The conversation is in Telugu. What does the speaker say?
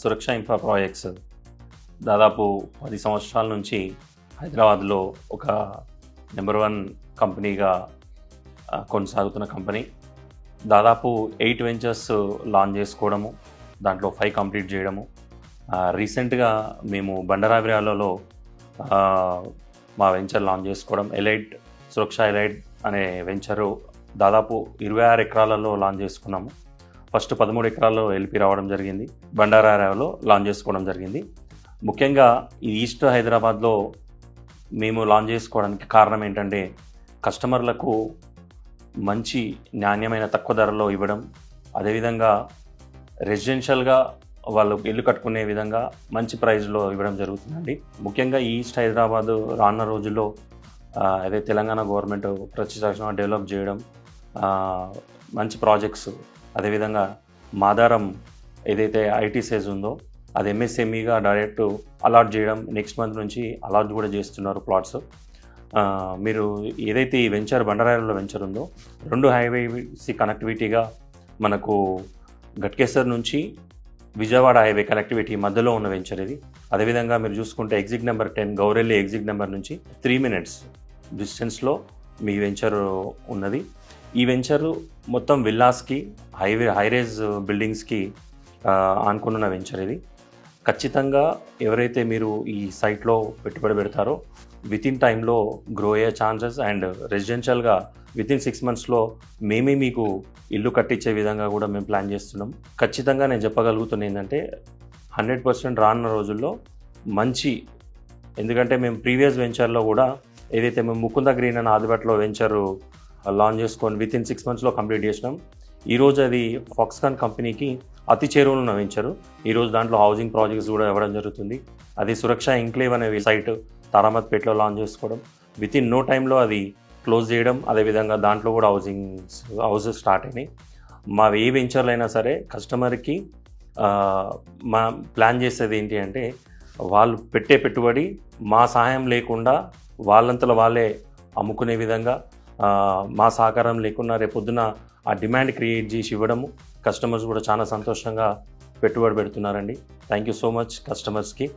సురక్ష ఇన్ఫ్రా ప్రాజెక్ట్స్ దాదాపు పది సంవత్సరాల నుంచి హైదరాబాద్లో ఒక నెంబర్ వన్ కంపెనీగా కొనసాగుతున్న కంపెనీ. దాదాపు ఎయిట్ వెంచర్స్ లాంచ్ చేసుకోవడము దాంట్లో ఫైవ్ కంప్లీట్ చేయడము. రీసెంట్గా మేము బండరావిరాలలో మా వెంచర్ లాంచ్ చేసుకోవడం. ఎలైట్ సురక్ష ఎలైట్ అనే వెంచరు దాదాపు ఇరవై ఆరు ఎకరాలలో లాంచ్ చేసుకున్నాము. ఫస్ట్ పదమూడు ఎకరాల్లో ఎల్పి రావడం జరిగింది. బండారాలో లాంచ్ చేసుకోవడం జరిగింది. ముఖ్యంగా ఈ ఈస్ట్ హైదరాబాద్లో మేము లాంచ్ చేసుకోవడానికి కారణం ఏంటంటే కస్టమర్లకు మంచి నాణ్యమైన తక్కువ ధరలో ఇవ్వడం అదేవిధంగా రెసిడెన్షియల్గా వాళ్ళు ఇల్లు కట్టుకునే విధంగా మంచి ప్రైస్లో ఇవ్వడం జరుగుతుందండి. ముఖ్యంగా ఈస్ట్ హైదరాబాద్ రానున్న రోజుల్లో అదే తెలంగాణ గవర్నమెంట్ ప్రత్యక్షంగా డెవలప్ చేయడం మంచి ప్రాజెక్ట్స్ అదేవిధంగా మాదారం ఏదైతే ఐటీ సేజ్ ఉందో అది ఎంఎస్ఎంఈగా డైరెక్ట్ అలాట్ చేయడం నెక్స్ట్ మంత్ నుంచి అలాట్ కూడా చేస్తున్నారు ప్లాట్స్ మీరు ఏదైతే ఈ వెంచర్ బండరాయిలో వెంచర్ ఉందో రెండు హైవేసి కనెక్టివిటీగా మనకు గట్కేసర్ నుంచి విజయవాడ హైవే కనెక్టివిటీ మధ్యలో ఉన్న వెంచర్ ఇది. అదేవిధంగా మీరు చూసుకుంటే exit number ten Gowrelli exit number నుంచి త్రీ మినిట్స్ డిస్టెన్స్లో మీ వెంచర్ ఉన్నది. ఈ వెంచర్ మొత్తం విల్లాస్కి హైవే హైరేజ్ బిల్డింగ్స్కి అనుకున్న ఆనుకున్న వెంచర్ ఇది. ఖచ్చితంగా ఎవరైతే మీరు ఈ సైట్లో పెట్టుబడి పెడతారో విత్ ఇన్ టైంలో గ్రో అయ్యే ఛాన్సెస్ అండ్ రెసిడెన్షియల్గా విత్ ఇన్ సిక్స్ మంత్స్లో మేమే మీకు ఇల్లు కట్టించే విధంగా కూడా మేము ప్లాన్ చేస్తున్నాం. ఖచ్చితంగా నేను చెప్పగలుగుతున్న ఏంటంటే హండ్రెడ్ పర్సెంట్ రానున్న రోజుల్లో మంచి ఎందుకంటే మేము ప్రీవియస్ వెంచర్లో కూడా ఏదైతే మేము ముకుంద గ్రీన్ అని ఆదిబట్లో వెంచరు లాంచ్ చేసుకొని విత్ ఇన్ సిక్స్ మంత్స్లో కంప్లీట్ చేసినాం. ఈరోజు అది ఫాక్స్కాన్ కంపెనీకి అతి చేరువులు ఉన్న వెంచరు ఈరోజు దాంట్లో హౌసింగ్ ప్రాజెక్ట్స్ కూడా ఇవ్వడం జరుగుతుంది. అది సురక్ష ఇంక్లేవ్ అనే సైట్ తారామత్పేటలో లాంచ్ చేసుకోవడం. విత్ ఇన్ నో టైంలో అది క్లోజ్ చేయడం. అదేవిధంగా దాంట్లో కూడా హౌసింగ్ హౌసెస్ స్టార్ట్ అయినాయి. మా ఏ వెంచర్లు అయినా సరే కస్టమర్కి మా ప్లాన్ చేసేది ఏంటి అంటే వాళ్ళు పెట్టే పెట్టుబడి మా సహాయం లేకుండా వాళ్ళంతలో వాళ్ళే అమ్ముకునే విధంగా మా సహకారం లేకుండా రేపొద్దున ఆ డిమాండ్ క్రియేట్ చేసి ఇవ్వడము కస్టమర్స్ కూడా చాలా సంతోషంగా పెట్టుబడి పెడుతున్నారండి. థ్యాంక్ యూ సో మచ్ కస్టమర్స్కి